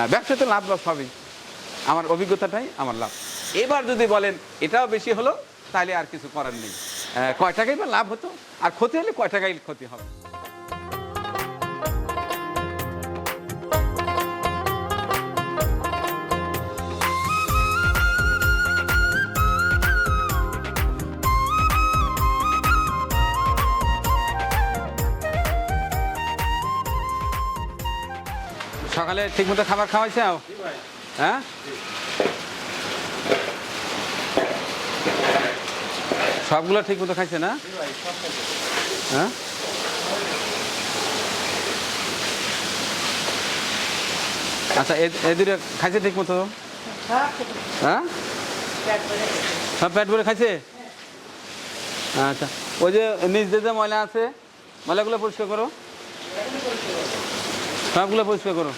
আহ, ব্যবসাতে লাভ লস হবেই। আমার অভিজ্ঞতাটাই আমার লাভ। এবার যদি বলেন এটাও বেশি হলো তাহলে আর কিছু করার নেই। কয় টাকাই বা লাভ হতো? আর ক্ষতি হলে কয় টাকাই ক্ষতি হবে? সকালে ঠিকমতো খাবার খাওয়াইছে হ্যাঁ? সবগুলো ঠিক মতো খাইছে না? হ্যাঁ? আচ্ছা এ- দুটো খাইছে ঠিক মতো হ্যাঁ? সব পেট ভরে খাইছে? আচ্ছা ওই যে নিজ যে ময়লা আছে, ময়লাগুলো পরিষ্কার করো। সবগুলো পরিষ্কার করো।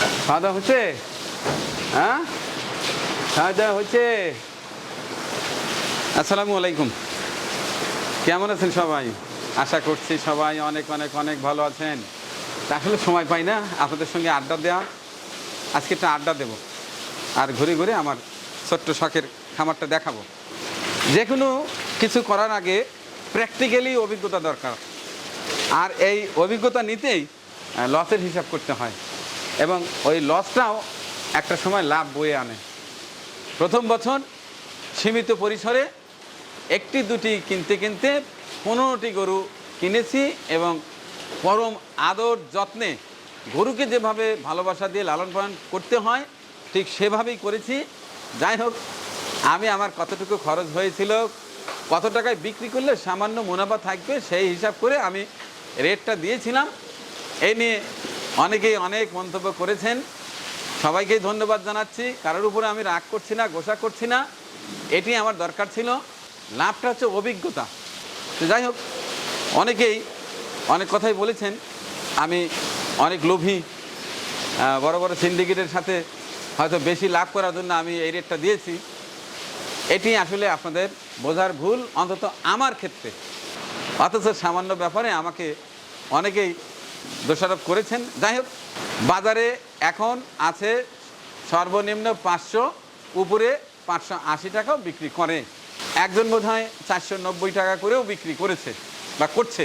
খাওয়া দাওয়া হচ্ছে? হ্যাঁ? খাওয়া দাওয়া হচ্ছে? আসসালামু আলাইকুম। কেমন আছেন সবাই? আশা করছি সবাই অনেক অনেক অনেক ভালো আছেন। আসলে সময় পাই না আপনাদের সঙ্গে আড্ডা দেওয়া। আজকে একটা আড্ডা দেব। আর ঘুরে ঘুরে আমার ছোট্ট শখের খামারটা দেখাবো। যে কোনো কিছু করার আগে প্র্যাকটিক্যালি অভিজ্ঞতা দরকার। আর এই অভিজ্ঞতা নিতেই লসের হিসাব করতে হয়। এবং ওই লসটাও একটা সময় লাভ বয়ে আনে। প্রথম বছর সীমিত পরিসরে একটি, দুটি কিনতে কিনতে পনেরোটি গরু কিনেছি এবং পরম আদর যত্নে গরুকে যেভাবে ভালোবাসা দিয়ে লালন পালন করতে হয়, ঠিক সেভাবেই করেছি। যাই হোক, আমি আমার কতটুকু খরচ হয়েছিল, কত টাকায় বিক্রি করলে সামান্য মুনাফা থাকবে সেই হিসাব করে আমি রেটটা দিয়েছিলাম। এই নিয়ে অনেকেই অনেক মন্তব্য করেছেন। সবাইকেই ধন্যবাদ জানাচ্ছি। কারোর উপরে আমি রাগ করছি না, গোসা করছি না। এটি আমার দরকার ছিল। লাভটা হচ্ছে অভিজ্ঞতা। তো যাই হোক, অনেকেই অনেক কথাই বলেছেন। আমি অনেক লোভী বড় বড় সিন্ডিকেটের সাথে হয়তো বেশি লাভ করার জন্য আমি এই রেটটা দিয়েছি। এটি আসলে আপনাদের বোঝার ভুল, অন্তত আমার ক্ষেত্রে। অথচ সামান্য ব্যাপারে আমাকে অনেকেই দোষারোপ করেছেন। যাই হোক, বাজারে এখন আছে সর্বনিম্ন পাঁচশো, উপরে পাঁচশো আশি টাকাও বিক্রি করে। একজন বোধ হয় চারশো নব্বই টাকা করেও বিক্রি করেছে বা করছে।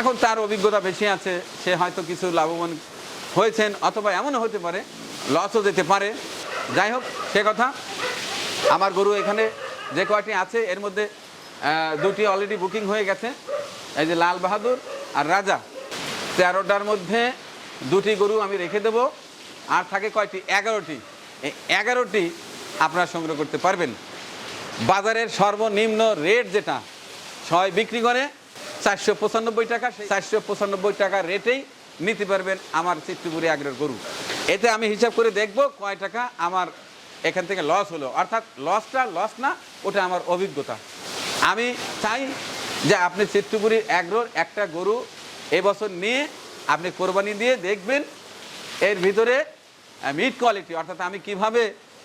এখন তার অভিজ্ঞতা বেশি আছে, সে হয়তো কিছু লাভবান হয়েছেন অথবা এমনও হতে পারে লসও যেতে পারে। যাই হোক, সে কথা। আমার গরু এখানে যে কয়টি আছে, এর মধ্যে দুটি অলরেডি বুকিং হয়ে গেছে। এই যে লাল বাহাদুর আর রাজা। তেরোটার মধ্যে দুটি গরু আমি রেখে দেব। আর থাকে কয়টি? এগারোটি। এগারোটি আপনারা সংগ্রহ করতে পারবেন। বাজারের সর্বনিম্ন রেট যেটা ছয় বিক্রি করে। চারশো পঁচানব্বই টাকা চারশো পঁচানব্বই টাকা রেটেই নিতে পারবেন আমার চিত্রপুরি আগ্রের গরু। এতে আমি হিসাব করে দেখব কয় টাকা আমার এখান থেকে লস হলো। অর্থাৎ লসটা লস না, ওটা আমার অভিজ্ঞতা। আমি চাই যে আপনি চিত্রপুরীর অ্যাগ্রোর একটা গরু এবছর নিয়ে আপনি কোরবানি দিয়ে দেখবেন এর ভিতরে মিট কোয়ালিটি অর্থাৎ আমি কীভাবে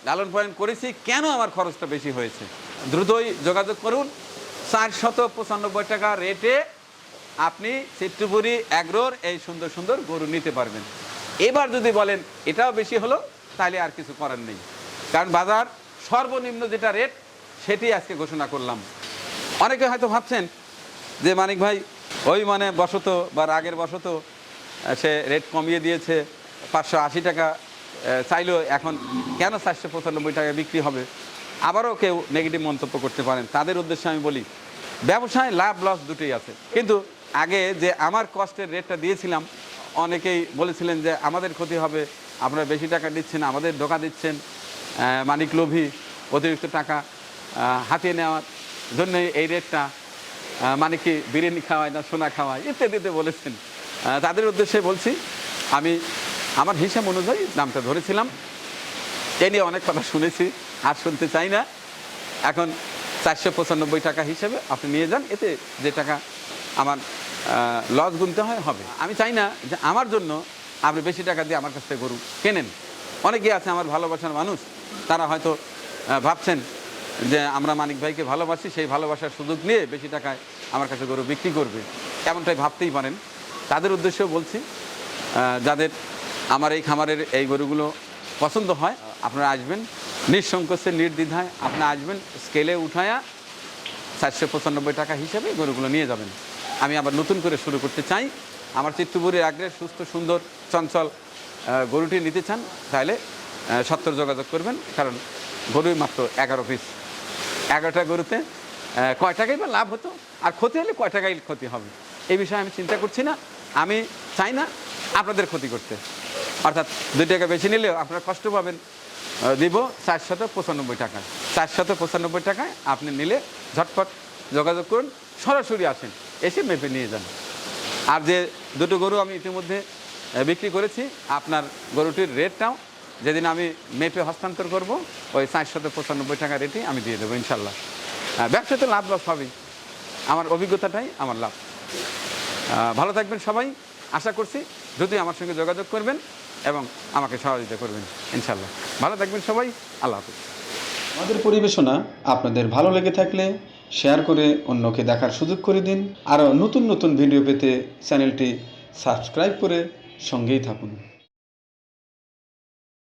লালন পালন করেছি, কেন আমার খরচটা বেশি হয়েছে। দ্রুতই যোগাযোগ করুন চার শত পঁচানব্বই টাকা রেটে আপনি চিত্রপুরি অ্যাগ্রোর এই সুন্দর সুন্দর গরু নিতে পারবেন। এবার যদি বলেন এটাও বেশি হলো, তাহলে আর কিছু করার নেই। কারণ বাজার সর্বনিম্ন যেটা রেট সেটি আজকে ঘোষণা করলাম। অনেকে হয়তো ভাবছেন যে মানিক ভাই ওই মানে বসত বা রাগের বসত সে রেট কমিয়ে দিয়েছে, পাঁচশো আশি টাকা চাইলেও এখন কেন চারশো পঁচানব্বই টাকা বিক্রি হবে? আবারও কেউ নেগেটিভ মন্তব্য করতে পারেন। তাদের উদ্দেশ্যে আমি বলি, ব্যবসায় লাভ লস দুটোই আছে। কিন্তু আগে যে আমার কষ্টের রেটটা দিয়েছিলাম, অনেকেই বলেছিলেন যে আমাদের ক্ষতি হবে, আপনারা বেশি টাকা দিচ্ছেন, আমাদের ধোকা দিচ্ছেন মানিক লোভী অতিরিক্ত টাকা হাতিয়ে নেওয়ার জন্য এই রেটটা মানে কি বিরিয়ানি খাওয়ায় না সোনা খাওয়ায়, ইত্যাদিতে বলেছেন। তাদের উদ্দেশ্যে বলছি, আমি আমার হিসাব অনুযায়ী নামটা ধরেছিলাম। এ নিয়ে অনেক কথা শুনেছি, আর শুনতে চাই না। এখন চারশো পঁচানব্বই টাকা হিসেবে আপনি নিয়ে যান, এতে যে টাকা আমার লস গুনতে হয়, হবে। আমি চাই না যে আমার জন্য আপনি বেশি টাকা দিয়ে আমার কাছ থেকে গরু কেনেন। অনেকে আছে আমার ভালোবাসার মানুষ, তারা হয়তো ভাবছেন যে আমরা মানিক ভাইকে ভালোবাসি, সেই ভালোবাসার সুযোগ নিয়ে বেশি টাকায় আমার কাছে গরু বিক্রি করবে। এমনটাই ভাবতেই পারেন। তাদের উদ্দেশ্যেও বলছি যাদের আমার এই খামারের এই গরুগুলো পছন্দ হয়, আপনারা আসবেন। নিঃসংকোচে নির্দ্বিধায় আপনি আসবেন স্কেলে উঠায়া চারশো পঁচানব্বই টাকা হিসেবে গরুগুলো নিয়ে যাবেন। আমি আবার নতুন করে শুরু করতে চাই। আমার চিত্তপুরের আগ্রে সুস্থ, সুন্দর, চঞ্চল গরুটি নিতে চান, তাহলে সত্তর যোগাযোগ করবেন, কারণ গরুই মাত্র এগারো পিস এগারোটা গরুতে কয় টাকাই বা লাভ হতো? আর ক্ষতি হলে কয় টাকাই ক্ষতি হবে? এই বিষয়ে আমি চিন্তা করছি না। আমি চাই না আপনাদের ক্ষতি করতে। অর্থাৎ দুই টাকা বেশি নিলেও আপনারা কষ্ট পাবেন। দিব চারশত পঁচানব্বই টাকায় চারশত পঁচানব্বই টাকায় আপনি নিলে ঝটপট যোগাযোগ করুন। সরাসরি আসেন, এসে মেপে নিয়ে যান। আর যে দুটো গরু আমি ইতিমধ্যে বিক্রি করেছি, আপনার গরুটির রেটটাও যেদিন আমি মেপে হস্তান্তর করব ওই চারশত পঁচানব্বই টাকা রেটই আমি দিয়ে দেবো ইনশাল্লাহ। আহ, ব্যবসাতে লাভ লস হবেই আমার অভিজ্ঞতাটাই আমার লাভ। ভালো থাকবেন সবাই। আশা করছি যদি আমার সঙ্গে যোগাযোগ করবেন এবং আমাকে সহযোগিতা করবেন ইনশাল্লাহ। ভালো থাকবেন সবাই। আল্লাহ হাফিজ। আমাদের পরিবেশনা আপনাদের ভালো লেগে থাকলে শেয়ার করে অন্যকে দেখার সুযোগ করে দিন। আরও নতুন নতুন ভিডিও পেতে চ্যানেলটি সাবস্ক্রাইব করে সঙ্গেই থাকুন।